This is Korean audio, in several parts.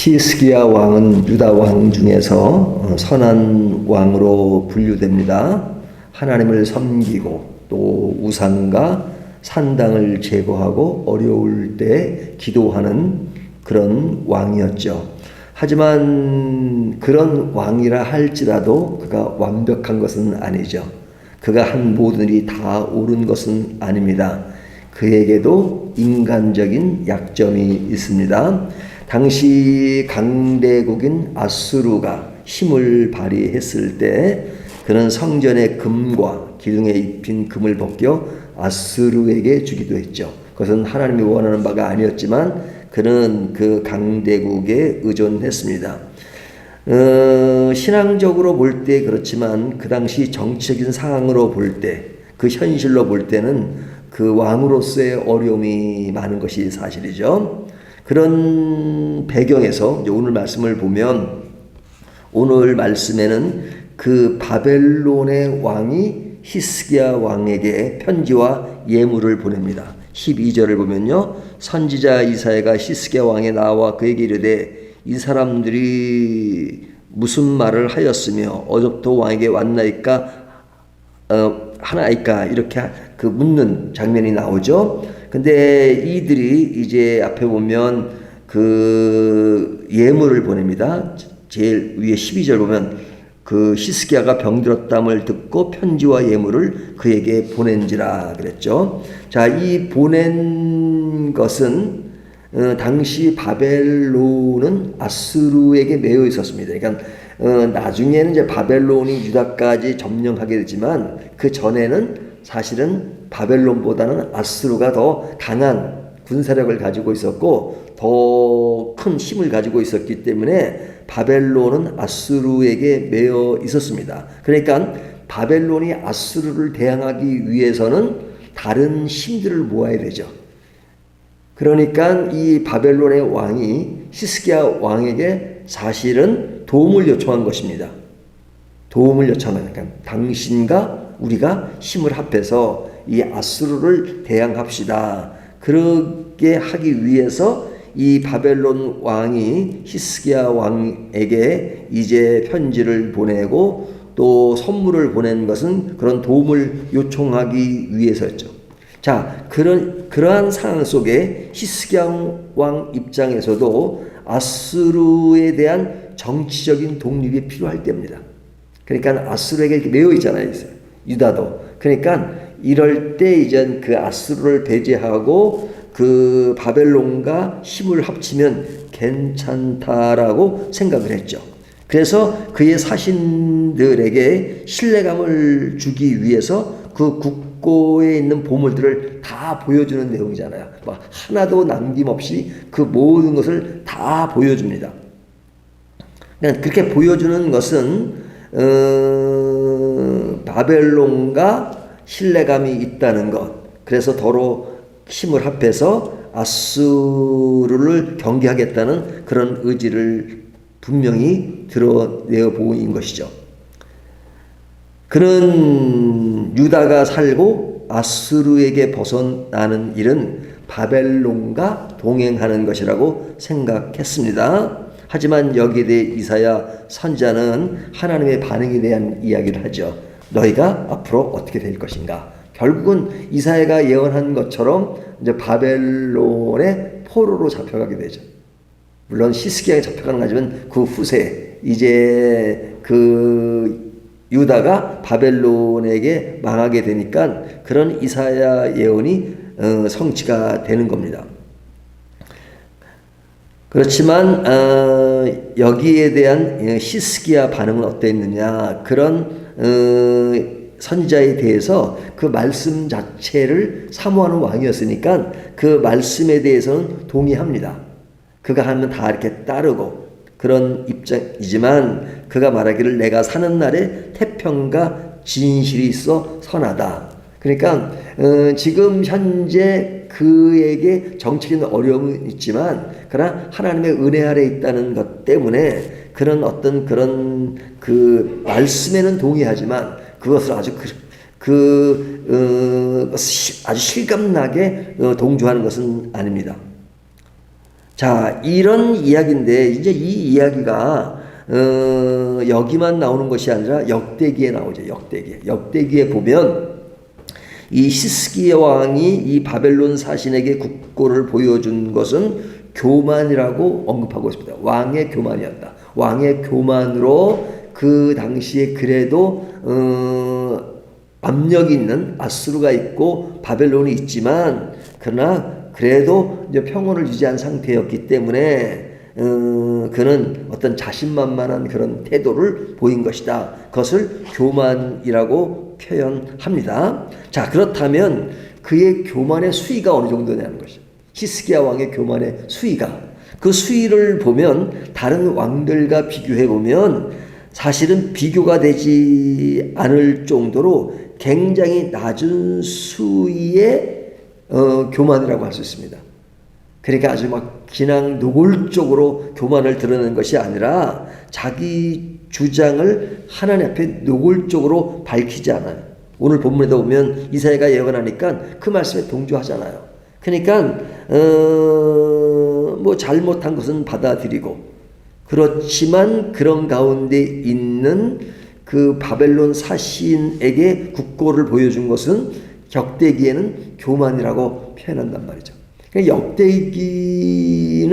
히스기야 왕은 유다 왕 중에서 어, 선한 왕으로 분류됩니다. 하나님을 섬기고 또 우상과 산당을 제거하고 어려울 때 기도하는 그런 왕이었죠. 하지만 그런 왕이라 할지라도 그가 완벽한 것은 아니죠. 그가 한 모든 일이 다 옳은 것은 아닙니다. 그에게도 인간적인 약점이 있습니다. 당시 강대국인 아수르가 힘을 발휘했을 때 그는 성전의 금과 기둥에 입힌 금을 벗겨 아수르에게 주기도 했죠. 그것은 하나님이 원하는 바가 아니었지만 그는 그 강대국에 의존했습니다. 어, 신앙적으로 볼 때 그렇지만 그 당시 정치적인 상황으로 볼 때, 그 현실로 볼 때는 그 왕으로서의 어려움이 많은 것이 사실이죠. 그런 배경에서 오늘 말씀을 보면 오늘 말씀에는 그 바벨론의 왕이 히스기야 왕에게 편지와 예물을 보냅니다. 12절을 보면요. 선지자 이사야가 히스기야 왕에 나와 그에게 이르되 이 사람들이 무슨 말을 하였으며 어저부터 왕에게 왔나이까 어, 하나이까 이렇게 그 묻는 장면이 나오죠. 근데 이들이 이제 앞에 보면 그 예물을 보냅니다. 제일 위에 12절 보면 그 히스기야가 병들었담을 듣고 편지와 예물을 그에게 보낸지라 그랬죠. 자, 이 보낸 것은 어, 당시 바벨론은 아수르에게 매여 있었습니다. 그러니까 어, 나중에는 이제 바벨론이 유다까지 점령하게 되지만 그 전에는 사실은 바벨론보다는 아수르가 더 강한 군사력을 가지고 있었고 더 큰 힘을 가지고 있었기 때문에 바벨론은 아수르에게 매여 있었습니다. 그러니까 바벨론이 아수르를 대항하기 위해서는 다른 힘들을 모아야 되죠. 그러니까 이 바벨론의 왕이 히스기야 왕에게 사실은 도움을 요청한 것입니다. 도움을 요청하니까 그러니까 당신과 우리가 힘을 합해서 이 아수르를 대항합시다. 그렇게 하기 위해서 이 바벨론 왕이 히스기야 왕에게 이제 편지를 보내고 또 선물을 보낸 것은 그런 도움을 요청하기 위해서였죠. 자, 그런 그러한 상황 속에 히스기야 왕 입장에서도 아수르에 대한 정치적인 독립이 필요할 때입니다. 그러니까 아수르에게 매여 있잖아요. 유다도. 그러니까 이럴 때 이제 그 아수르를 배제하고 그 바벨론과 힘을 합치면 괜찮다라고 생각을 했죠. 그래서 그의 사신들에게 신뢰감을 주기 위해서 그 국고에 있는 보물들을 다 보여주는 내용이잖아요. 막 하나도 남김없이 그 모든 것을 다 보여줍니다. 그렇게 보여주는 것은 어, 바벨론과 신뢰감이 있다는 것. 그래서 더러 힘을 합해서 아수르를 경계하겠다는 그런 의지를 분명히 드러내어 보인 것이죠. 그는 유다가 살고 아수르에게 벗어나는 일은 바벨론과 동행하는 것이라고 생각했습니다. 하지만 여기에 대해 이사야 선자는 하나님의 반응에 대한 이야기를 하죠. 너희가 앞으로 어떻게 될 것인가? 결국은 이사야가 예언한 것처럼 이제 바벨론의 포로로 잡혀가게 되죠. 물론 시스기야에 잡혀가는 거지만 그 후세 이제 그 유다가 바벨론에게 망하게 되니까 그런 이사야 예언이 어, 성취가 되는 겁니다. 그렇지만 어, 여기에 대한 히스기야 반응은 어땠느냐 그런 어, 선지자에 대해서 그 말씀 자체를 사모하는 왕이었으니까 그 말씀에 대해서는 동의합니다. 그가 하면 다 이렇게 따르고 그런 입장이지만 그가 말하기를 내가 사는 날에 태평과 진실이 있어 선하다. 그러니까 어, 지금 현재 그에게 정치적인 어려움은 있지만 그러나 하나님의 은혜 아래 있다는 것 때문에 그런 어떤 그런 그 말씀에는 동의하지만 그것을 아주 그, 그 어, 아주 실감나게 어, 동조하는 것은 아닙니다. 자, 이런 이야기인데 이제 이 이야기가 어, 여기만 나오는 것이 아니라 역대기에 나오죠. 역대기에. 역대기에 보면 이 히스기야 왕이 이 바벨론 사신에게 국고를 보여준 것은 교만이라고 언급하고 있습니다. 왕의 교만이었다. 왕의 교만으로 그 당시에 그래도 어, 압력이 있는 아수르가 있고 바벨론이 있지만 그러나 그래도 이제 평온을 유지한 상태였기 때문에 어, 그는 어떤 자신만만한 그런 태도를 보인 것이다. 그것을 교만이라고 표현합니다. 자 그렇다면 그의 교만의 수위가 어느 정도냐는 것이 히스기야 왕의 교만의 수위가 그 수위를 보면 다른 왕들과 비교해 보면 사실은 비교가 되지 않을 정도로 굉장히 낮은 수위의 어, 교만이라고 할 수 있습니다. 그러니까 아주 막 그냥 노골적으로 교만을 드러낸 것이 아니라 자기 주장을 하나님 앞에 노골적으로 밝히지 않아요. 오늘 본문에도 보면 이사야가 예언하니까 그 말씀에 동조하잖아요. 그러니까 어, 뭐 잘못한 것은 받아들이고 그렇지만 그런 가운데 있는 그 바벨론 사신에게 국고를 보여준 것은 역대기에는 교만이라고 표현한단 말이죠. 그러니까 역대기는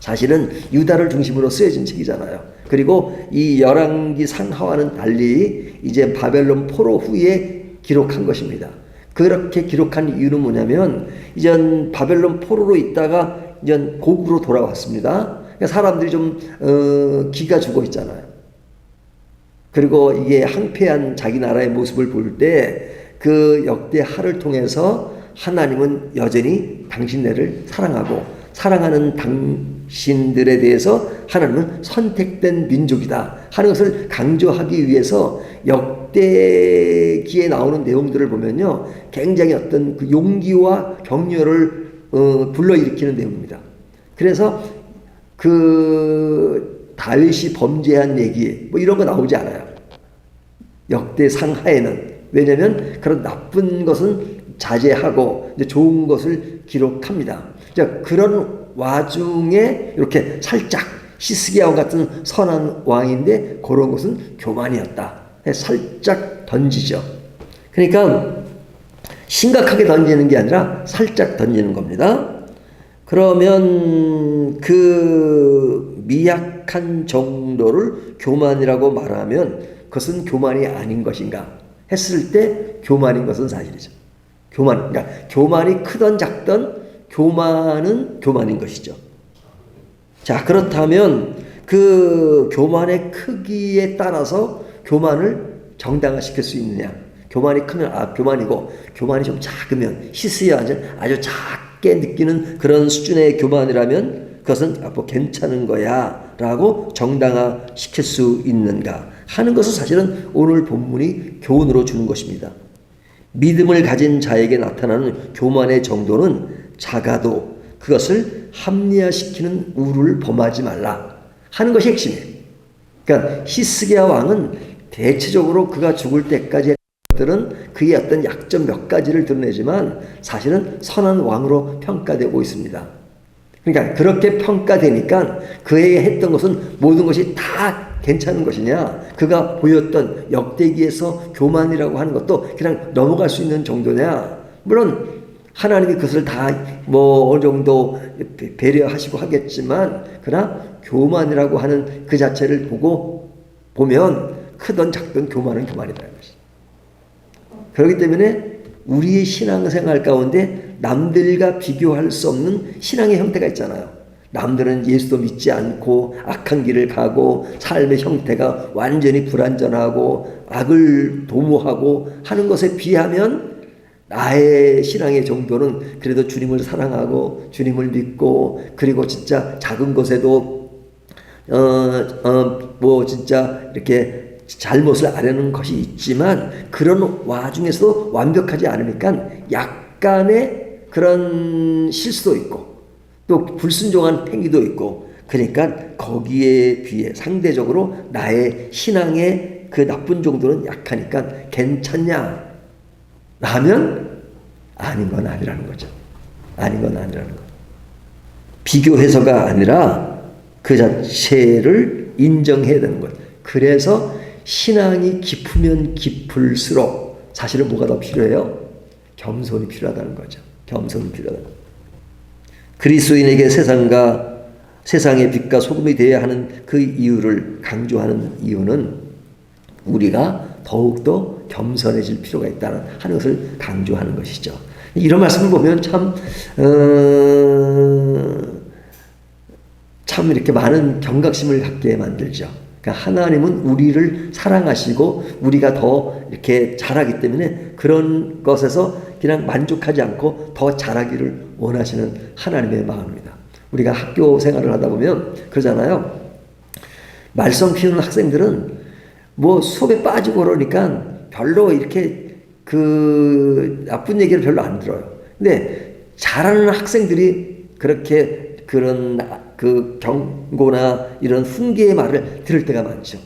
사실은 유다를 중심으로 쓰여진 책이잖아요. 그리고 이 열왕기 상하와는 달리 이제 바벨론 포로 후에 기록한 것입니다. 그렇게 기록한 이유는 뭐냐면 이제 바벨론 포로로 있다가 이제 고국으로 돌아왔습니다. 그러니까 사람들이 좀 어, 기가 죽어 있잖아요. 그리고 이게 항폐한 자기 나라의 모습을 볼 때 그 역대 하를 통해서 하나님은 여전히 당신네를 사랑하고 사랑하는 당 신들에 대해서 하나님은 선택된 민족이다 하는 것을 강조하기 위해서 역대기에 나오는 내용들을 보면요 굉장히 어떤 그 용기와 격려를 어, 불러일으키는 내용입니다. 그래서 그 다윗이 범죄한 얘기 뭐 이런 거 나오지 않아요. 역대 상 하에는 왜냐하면 그런 나쁜 것은 자제하고 이제 좋은 것을 기록합니다. 자, 그런 와중에 이렇게 살짝 시스기야와 같은 선한 왕인데 그런 것은 교만이었다. 살짝 던지죠. 그러니까 심각하게 던지는 게 아니라 살짝 던지는 겁니다. 그러면 그 미약한 정도를 교만이라고 말하면 그것은 교만이 아닌 것인가 했을 때 교만인 것은 사실이죠. 교만, 그러니까 교만이 크던 작던 교만은 교만인 것이죠. 자, 그렇다면 그 교만의 크기에 따라서 교만을 정당화시킬 수 있느냐? 교만이 크면 아 교만이고 교만이 좀 작으면 희스야 아주 작게 느끼는 그런 수준의 교만이라면 그것은 뭐 괜찮은 거야라고 정당화 시킬 수 있는가? 하는 것은 사실은 오늘 본문이 교훈으로 주는 것입니다. 믿음을 가진 자에게 나타나는 교만의 정도는 작아도 그것을 합리화시키는 우를 범하지 말라 하는 것이 핵심이에요. 그러니까 히스기야 왕은 대체적으로 그가 죽을 때까지 것들은 그의 어떤 약점 몇 가지를 드러내지만 사실은 선한 왕으로 평가되고 있습니다. 그러니까 그렇게 평가되니까 그에게 했던 것은 모든 것이 다 괜찮은 것이냐? 그가 보였던 역대기에서 교만이라고 하는 것도 그냥 넘어갈 수 있는 정도냐? 물론 하나님이 그것을 다 뭐 어느 정도 배려하시고 하겠지만 그러나 교만이라고 하는 그 자체를 보고 보면 크든 작든 교만은 교만이라는 것이. 그렇기 때문에 우리의 신앙생활 가운데 남들과 비교할 수 없는 신앙의 형태가 있잖아요. 남들은 예수도 믿지 않고 악한 길을 가고 삶의 형태가 완전히 불완전하고 악을 도모하고 하는 것에 비하면 나의 신앙의 정도는 그래도 주님을 사랑하고 주님을 믿고 그리고 진짜 작은 것에도 어어뭐 진짜 이렇게 잘못을 아려는 것이 있지만 그런 와중에서도 완벽하지 않으니까 약간의 그런 실수도 있고 또 불순종한 행위도 있고 그러니까 거기에 비해 상대적으로 나의 신앙의 그 나쁜 정도는 약하니까 괜찮냐? 라면 아닌 건 아니라는 거죠. 아닌 건 아니라는 거. 비교해서가 아니라 그 자체를 인정해야 되는 것. 그래서 신앙이 깊으면 깊을수록 사실은 뭐가 더 필요해요? 겸손이 필요하다는 거죠. 겸손이 필요하다. 그리스도인에게 세상과 세상의 빛과 소금이 되어야 하는 그 이유를 강조하는 이유는 우리가 더욱더 겸손해질 필요가 있다는 하는 것을 강조하는 것이죠. 이런 말씀을 보면 참, 어, 참 이렇게 많은 경각심을 갖게 만들죠. 그러니까 하나님은 우리를 사랑하시고 우리가 더 이렇게 잘하기 때문에 그런 것에서 그냥 만족하지 않고 더 잘하기를 원하시는 하나님의 마음입니다. 우리가 학교 생활을 하다 보면 그러잖아요. 말썽 피우는 학생들은 뭐 수업에 빠지고 그러니까 별로 이렇게 그 나쁜 얘기를 별로 안 들어요. 근데 잘하는 학생들이 그렇게 그런 그 경고나 이런 훈계의 말을 들을 때가 많죠.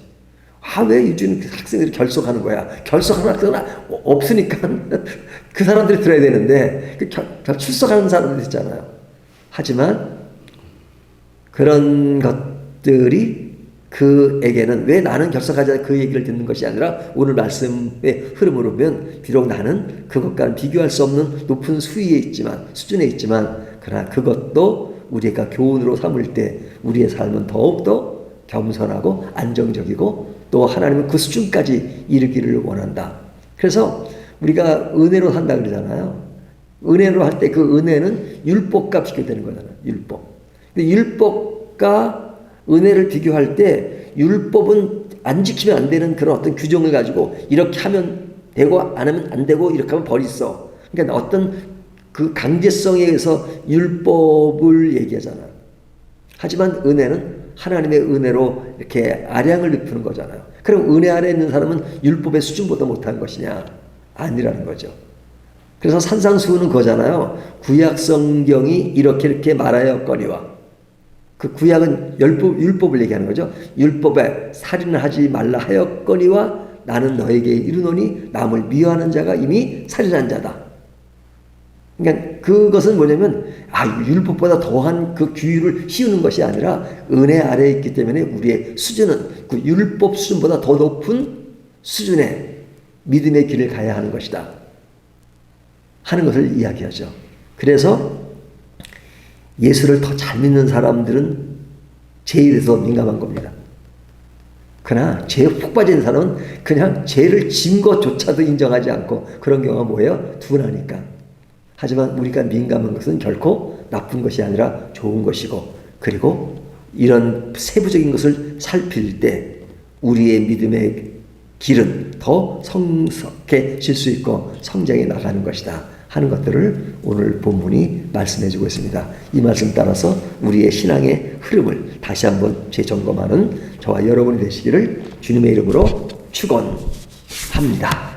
아, 왜 요즘 학생들이 결석하는 거야? 결석하는 학생은 없으니까 그 사람들이 들어야 되는데 그 결, 출석하는 사람들 있잖아요. 하지만 그런 것들이 그에게는 왜 나는 결석하자 그 얘기를 듣는 것이 아니라 오늘 말씀의 흐름으로 보면 비록 나는 그것과는 비교할 수 없는 높은 수위에 있지만 수준에 있지만 그러나 그것도 우리가 교훈으로 삼을 때 우리의 삶은 더욱더 겸손하고 안정적이고 또 하나님은 그 수준까지 이르기를 원한다. 그래서 우리가 은혜로 산다 그러잖아요. 은혜로 할 때 그 은혜는 율법과 비교되는 거잖아요. 율법. 근데 율법과 은혜를 비교할 때 율법은 안 지키면 안 되는 그런 어떤 규정을 가지고 이렇게 하면 되고 안 하면 안 되고 이렇게 하면 벌이 있어. 그러니까 어떤 그 강제성에 의해서 율법을 얘기하잖아요. 하지만 은혜는 하나님의 은혜로 이렇게 아량을 높이는 거잖아요. 그럼 은혜 아래 있는 사람은 율법의 수준보다 못한 것이냐? 아니라는 거죠. 그래서 산상수훈은 그거잖아요. 구약 성경이 이렇게 이렇게 말하였거니와 그 구약은 율법, 율법을 얘기하는 거죠. 율법에 살인을 하지 말라 하였거니와 나는 너에게 이르노니 남을 미워하는 자가 이미 살인한 자다. 그러니까 그것은 뭐냐면 아 율법보다 더한 그 규율을 씌우는 것이 아니라 은혜 아래에 있기 때문에 우리의 수준은 그 율법 수준보다 더 높은 수준의 믿음의 길을 가야 하는 것이다. 하는 것을 이야기하죠. 그래서 예수를 더 잘 믿는 사람들은 죄에 서 민감한 겁니다. 그러나 죄에 푹 빠진 사람은 그냥 죄를 진 것조차도 인정하지 않고 그런 경우가 뭐예요? 둔하니까. 하지만 우리가 민감한 것은 결코 나쁜 것이 아니라 좋은 것이고 그리고 이런 세부적인 것을 살필 때 우리의 믿음의 길은 더 성석해질 수 있고 성장해 나가는 것이다. 하는 것들을 오늘 본문이 말씀해 주고 있습니다. 이 말씀 따라서 우리의 신앙의 흐름을 다시 한번 재점검하는 저와 여러분이 되시기를 주님의 이름으로 축원합니다.